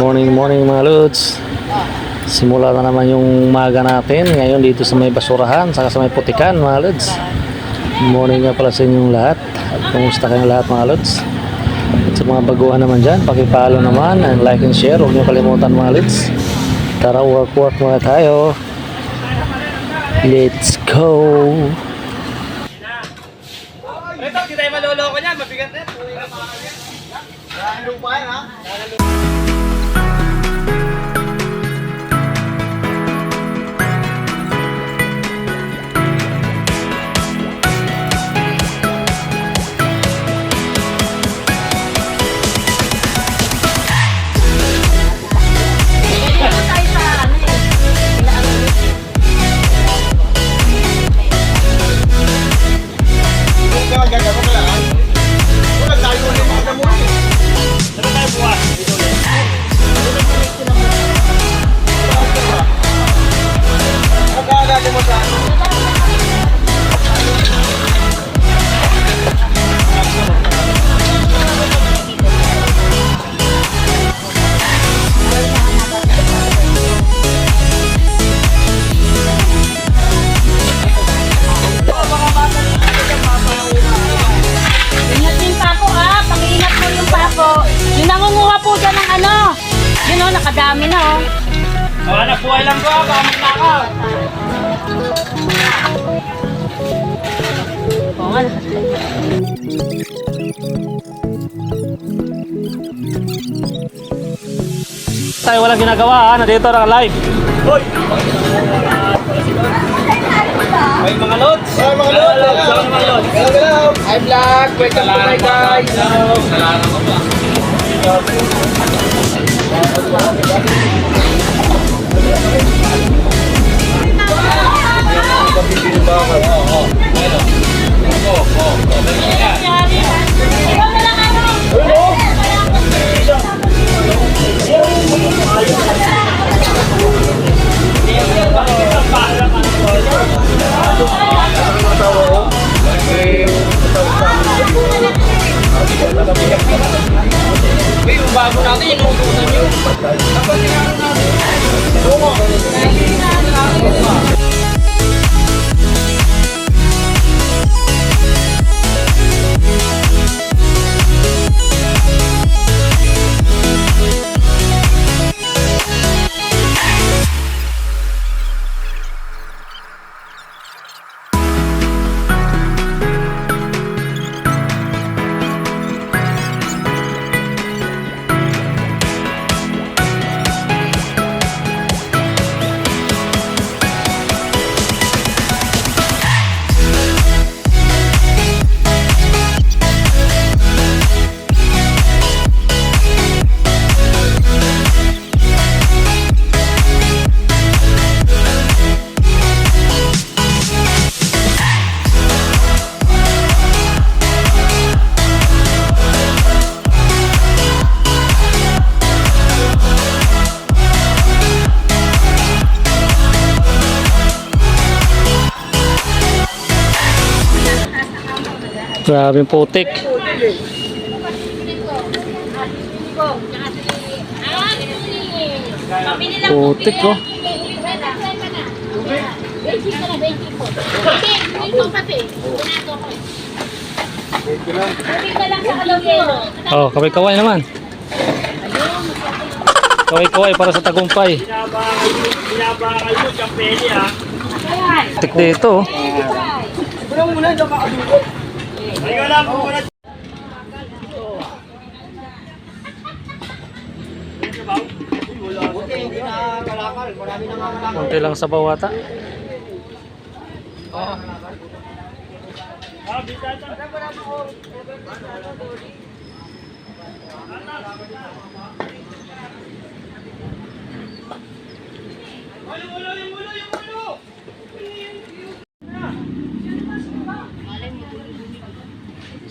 Morning, morning mga lods. Simula na naman yung umaga natin ngayon dito sa may basurahan saka sa may putikan mga lods. Morning nga pala sa inyong lahat. At kumusta kayong lahat mga lods? At sa mga baguhan naman dyan, pakipalo naman and like and share. Huwag niyo kalimutan mga lods. Tara work work muna tayo. Let's go! Ito, hindi tayo maloloko niyan. Mabigat na. Ingat O, anak buhay lang ko. Baka magnakaw. Oo nga, Tayo walang ginagawa ha, nandito na live. Hoy! Ay, mga lods. Ay, mga lods. Ay, mga lods. Hi, vlog. Welcome to my guys. Ikaw ka lang sa kalawero. Oh, kaway-kaway naman. Kaway-kaway para sa tagumpay. Binabangal mo, champeli ha. Putik dito oh. Muna muna, dyan Ayun lang, muna. Buti, hindi na kalakal. Marami na nga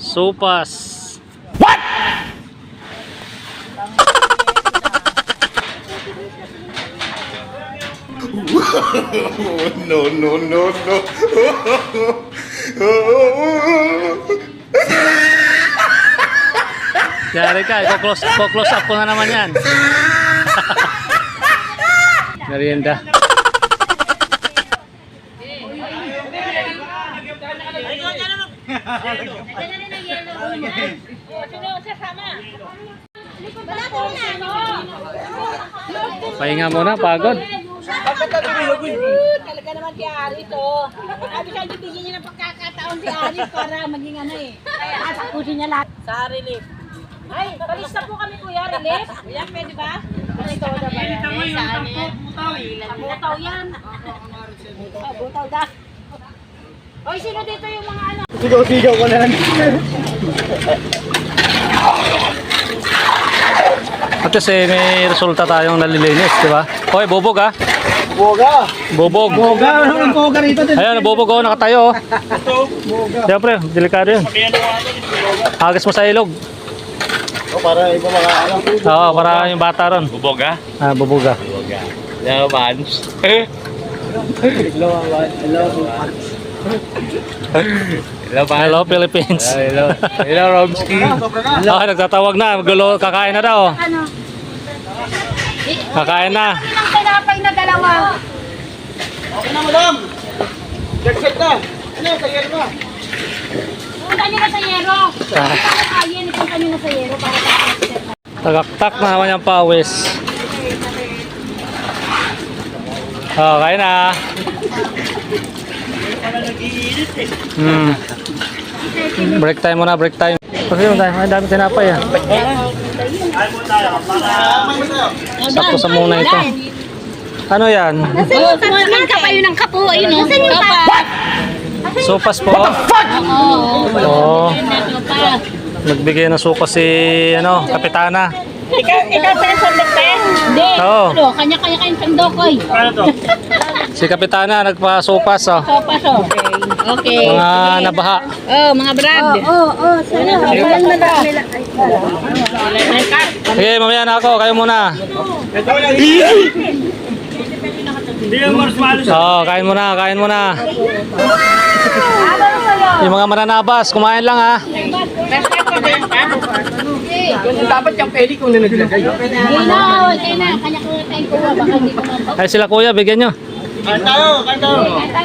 kalakal. Konti lang sa bawata. Sopas. no, no, no, no. Yari ka, i-close, close up ko na naman yan. Merienda. Pahinga muna, pagod. Talaga naman si Ari to. Sabi siya, bigyan niya ng pagkakataon si Ari para maging ano eh. At tapusin niya lahat. Sa relief. Ay, balis na po kami kuya, relief. Yan, pwede ba? Ito na ba yan? Saan yan? Butaw yan. Ah, Butaw da. Oy, sino dito yung mga ano? Sigaw-sigaw ko na lang. At kasi may resulta tayong nalilinis, di ba? Hoy, bubog ah. Boga! Bubog. Boga! Ano ang boga rito? Ayun, bubog oh, nakatayo oh. Siyempre, delikado yun. Agis mo sa ilog. Oh, para iba mga ano. Oo, para yung bata ron. Buboga? Ah, bubuga. Naman. Hello, hello. Hello, man. Hello, Philippines. Hello. Hello. Ah, nagtatawag na. Gulo, kakain na daw. Ano? Kakain na. Ilang tinapay na dalawa. Okay na, madam. Check-check na. Ano, sayar na. Punta niyo na sa yero. Ah, Ayan, ipunta niyo na sa yero para sa tagaktak na naman yung pawis. Oh, kain na. Hmm. Break time muna, break time. Kasi yung dami, ang dami tinapay ah. Sakto sa muna ito. Ano yan? Oo, kumain ka kayo ng kapo. Ayun o. Nasaan yung pa? Sopas po. Oo. Nagbigay ng supas si ano, kapitana. Ikaw, ikaw sa sandok pa Hindi. Oo. Ano, kanya-kanya kayong sandok oy. Si kapitana nagpa-sopas oh. Sopas o. Okay. Mga nabaha. Oh, mga brad. Oo, oo, sa'yo. Ilan na lang nila. Sige, mamaya na ako. Kayo muna. Oo, kain muna, kain muna. Yung mga mananabas, kumain lang ha. Dapat yung peli kung na naglagay. Na, okay na. Kuha. Baka hindi ko. Ay sila kuya, bigyan nyo. Kain tayo, kain tayo.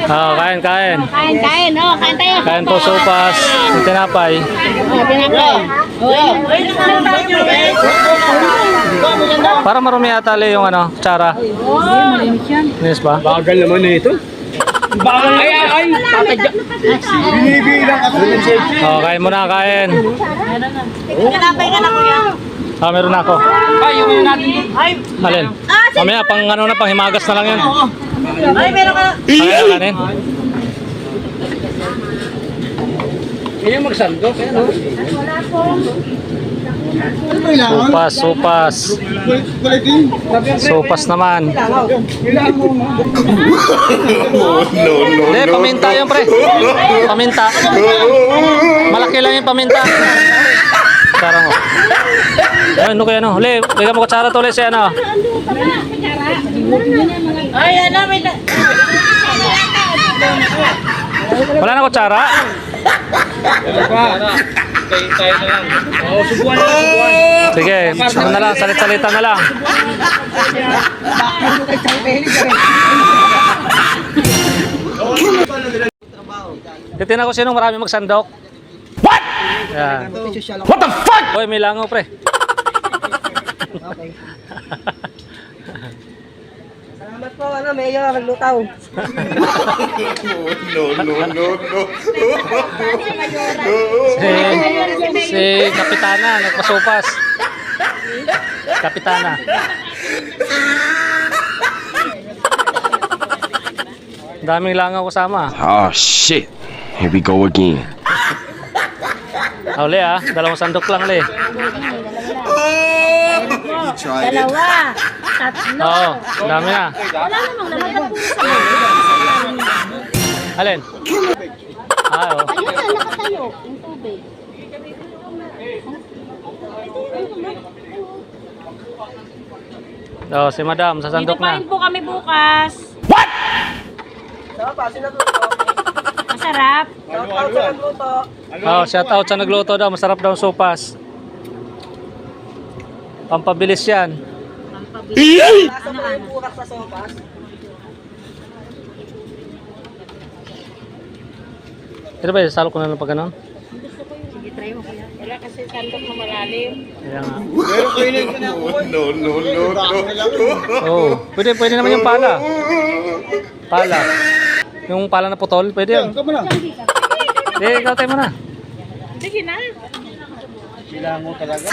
Oo, kain, kain. Kain, kain. Oh, kain tayo. Kain po sopas, yung tinapay. Oh, pinapay. Oh. Para marumi ata li yung ano, tsara. Nice ba? Bagal naman na ito. Bagal Ay, ay, ay. Tatadya. Binibilang ako ng safety. Oo, kain muna, kain. Pinapay ka na kuya. Ah, meron na ako. Ay, yung yun natin. Ay, Alin? Mamaya, pang ano na, pang himagas na lang yun. Ay, meron ka na. Kain na kanin. Kaya no? Ano ba ilangan? Sopas, sopas. Kulitin. Sopas naman. Mo. no, no, Hindi, paminta yun, pre. Paminta. Malaki lang yung paminta. Kutsara mo. Ay, ano kaya no? Uli, bigyan mo kutsara to ulit si ano. Ay, ano, may na... Wala na kutsara? Tayo na lang. Oo, subuan na, subuan. Sige, ano na lang, salit-salita na lang. Titignan ko sinong marami magsandok. What? Yan. What the fuck? Hoy, may langaw pre. Salamat po, ano, Mayor, naglutaw. no, no, no, no. Si, si Kapitana, nagpasupas. Kapitana. Daming langaw kasama. Oh shit. Here we go again. Ah, uli ah, dalawang sandok lang uli. Dalawa. Tatlo. Oo, dami na. Wala namang laman. Alin? Ah, oo. Ayun na, nakatayo. Yung tubig. Oh, si Madam, sa sandok na. po kami bukas. What? Masarap. Oh, shout out sa nagluto daw. Masarap daw ang sopas. Pampabilis yan. Pampabili. Ano ano? Burak sa sopas. Ito ba, salo ko na ng pag ganon? Sige, try mo. Wala kasi sandok na malalim. Kaya nga. Pero ko na ako. No, no, no, no. Oo. Pwede, pwede naman yung pala. Pala. Yung pala na putol, pwede yun. Ikaw mo lang. Hindi, ikaw tayo mo na. Sige na. Sila mo talaga.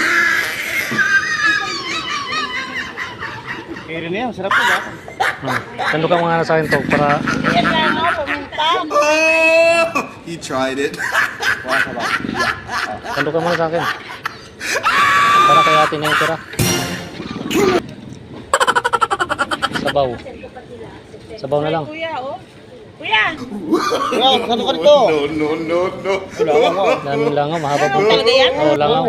Kaya rin yan, sarap ko ba? Hmm. Tandukan mo nga na sa akin to para Yan lang ako, pumunta. Oh, he tried it. tandukan mo na sa akin. Para kay ate na yung tira. Sabaw. Sabaw na lang. Kuya, oh. Kuya! Kuya, ano ka dito? No, no, no, no. Daming langaw, mahaba po. Talaga yan? Oo, langaw.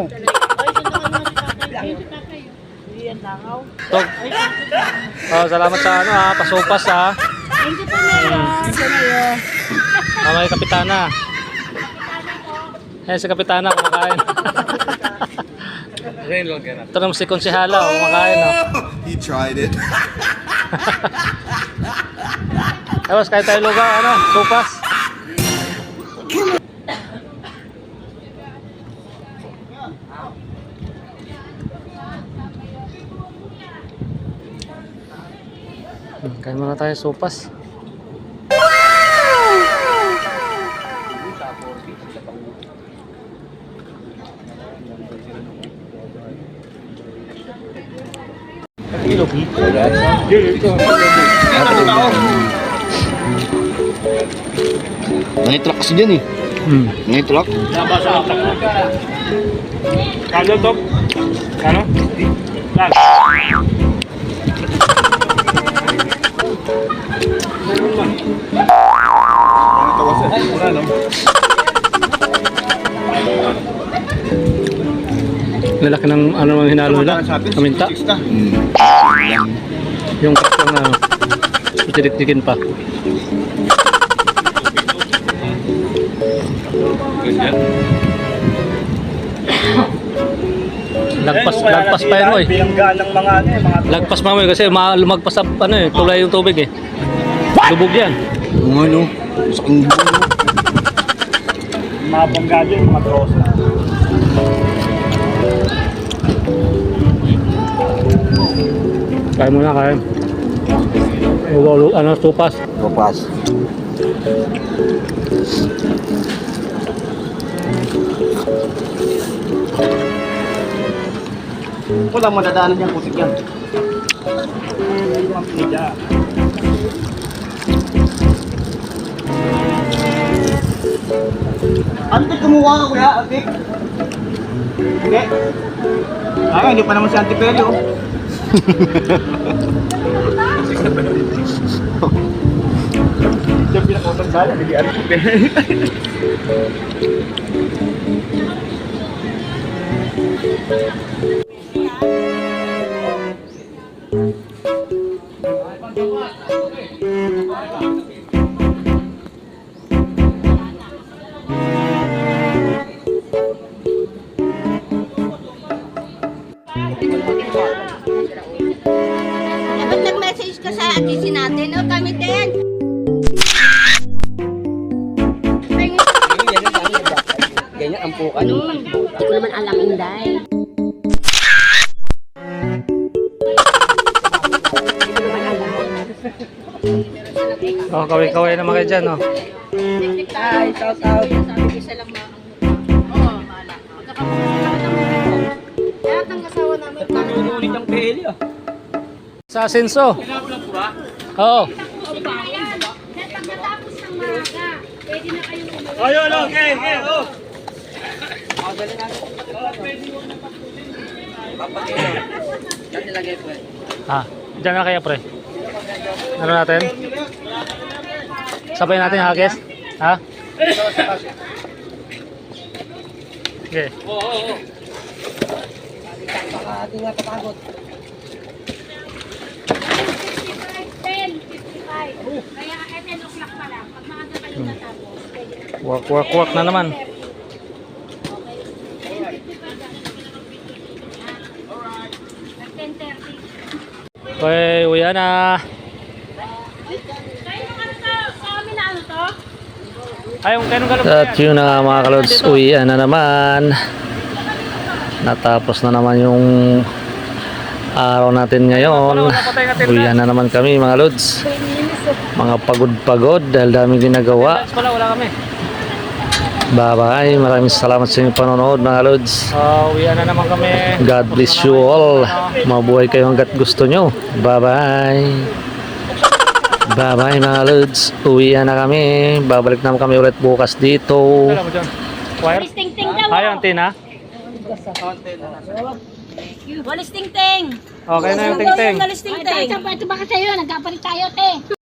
Langaw. Tog. Oh, salamat sa ano ha, pasupas ha. Thank you po, Mayor. Sa Mayor. Ah, may kapitana. Eh, si kapitana kumakain. Rain lang ka na. Ito naman si konsihala, oh, kumakain oh. He tried it. Tapos kahit tayo lugaw, ano, supas. Kain muna tayo supas. May truck kasi dyan eh. Hmm. May truck. Kano to? Kano? Lalaki ng ano ang hinalo nila? Kaminta? Yung crack lang na titik-tikin pa. Ganyan. Lagpas, lagpas pa yun eh. Bilanggaan ng mga ano eh, mga Lagpas pa mo eh, kasi ma- lumagpas sa ano eh, tulay yung tubig eh. Lubog yan. Yung ano, sa kingbo. Mga banggado yung mga troso. Kain muna, kain. Lugaw, lu- ano, tupas. Kapas. Walang madadaanan yung putik yan. Antik kumuha ka kuya, antik. Hindi. Ah, hindi pa naman si Antipelio. Siya pinakotandala, hindi Antipelio. Dapat nag-message ka sa natin, no? Kami din. Ganyan ang pukan. Hindi ko naman alam, Inday. Oh, kaway-kaway naman kayo dyan, oh. Ay, shout out. Sa asenso. Oo. Pagkatapos ng maaga, pwede na kayong umuwi. Ayun, okay, okay, oh. Ah, dyan na kaya, pre. Ano natin? Sabay natin, Hakes? Ha? Okay. Kaya eh, 10 o'clock pa lang. Pag maaga kayo natapos, pwede na. Work, work, work na naman. Nag 10.30. Okay, uwi na. Kayo ano to? Sa amin na ano to? Ay, yung kanong galap At yun na nga mga kalods, uwi na naman. Natapos na naman yung araw natin ngayon. Uwi na naman kami mga lods. Mga pagod-pagod dahil daming ginagawa. Bye-bye. Maraming salamat sa inyong panonood mga lods. Uh, uwi na naman kami. God bless you all. Mabuhay kayo hanggat gusto nyo. Bye-bye. Bye-bye mga lods. Uwi na kami. Babalik naman kami ulit bukas dito. Walis ting-ting daw. Ayaw, Tina. Walis ting-ting. Okay na yung ting-ting. Walis ting-ting. Ito ba sa'yo? Nagkapalit tayo, te.